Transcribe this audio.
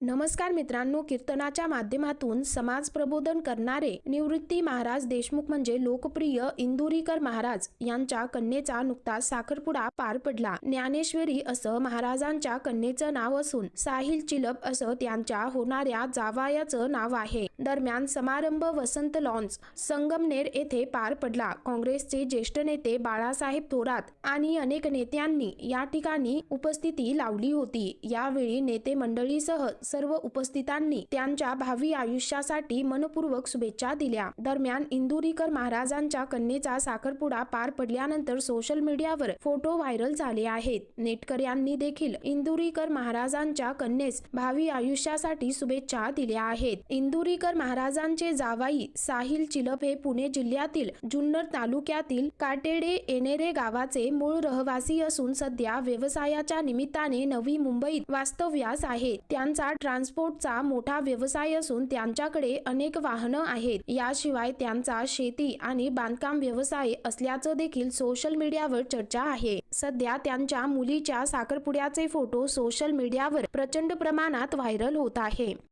नमस्कार मित्रांनो कीर्तनाच्या माध्यमातून समाज प्रबोधन करणारे निवृत्ती महाराज देशमुख म्हणजे लोकप्रिय इंदुरीकर महाराज यांच्या कन्येचा नुकताच साखरपुडा पार पडला. ज्ञानेश्वरी असं महाराजांच्या कन्येचं नाव असून साहिल चिलप असं त्यांच्या होणाऱ्या जावायाचं नाव आहे. दरम्यान समारंभ वसंत लॉन्स संगमनेर येथे पार पडला. काँग्रेसचे ज्येष्ठ नेते बाळासाहेब थोरात आणि अनेक नेत्यांनी या ठिकाणी उपस्थिती लावली होती. यावेळी नेते मंडळीसह सर्व उपस्थितांनी त्यांच्या भावी आयुष्यासाठी मनपूर्वक शुभेच्छा दिल्या. दरम्यान इंदुरीकर महाराजांच्या कन्येचा साखरपुडा पार पडल्यानंतर सोशल मीडियावर फोटो व्हायरल झाले आहेत. नेटकर यांनी देखील इंदुरीकर महाराजांच्या कन्येस भावी आयुष्यासाठी शुभेच्छा दिल्या आहेत. इंदुरीकर महाराजांचे जावाई साहिल चिलप हे पुणे जिल्ह्यातील जुन्नर तालुक्यातील काटेडे एनेरे गावाचे मूळ रहिवासी असून सध्या व्यवसायाच्या निमित्ताने नवी मुंबईत वास्तव्यास आहे. त्यांचा ट्रान्सपोर्टचा मोठा व्यवसाय असून त्यांच्याकडे अनेक वाहनं आहेत. याशिवाय त्यांचा शेती आणि बांधकाम व्यवसाय असल्याचं देखील सोशल मीडियावर चर्चा आहे. सध्या त्यांच्या मुलीच्या साखरपुड्याचे फोटो सोशल मीडियावर प्रचंड प्रमाणात व्हायरल होत आहे.